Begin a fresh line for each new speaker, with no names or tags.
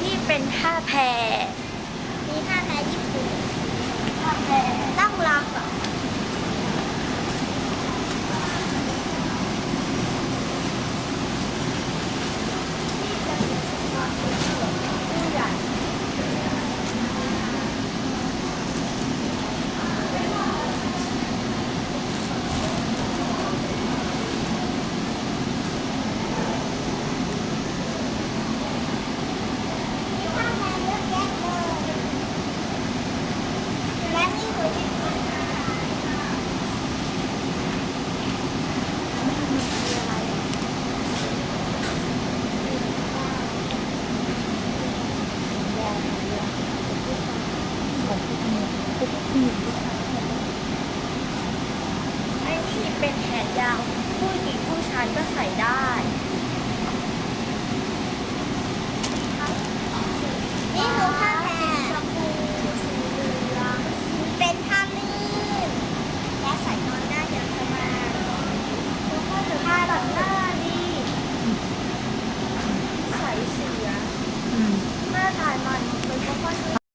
นี่เป็นท่าแพ
มีท่าแพญี่ปุ่น
ท่าแพ
ตั้งรักเหรอ
ผู้ใหญ่
มีท่าแพ้เยอะแยะเลยและนี่คือที่
ไอ้นี่เป็นแขนยาว ผู้หญิงผู้ชายก็ใส่ได้
นี่คือท่าแพ้
ชมพูสีเหลือง
เป็นท่าลื่นและใส่นอนได้อย่างสบาย
แล้วก็ถึงท่าตัดหน้าดีใส่เสียหน้าถ่ายมัน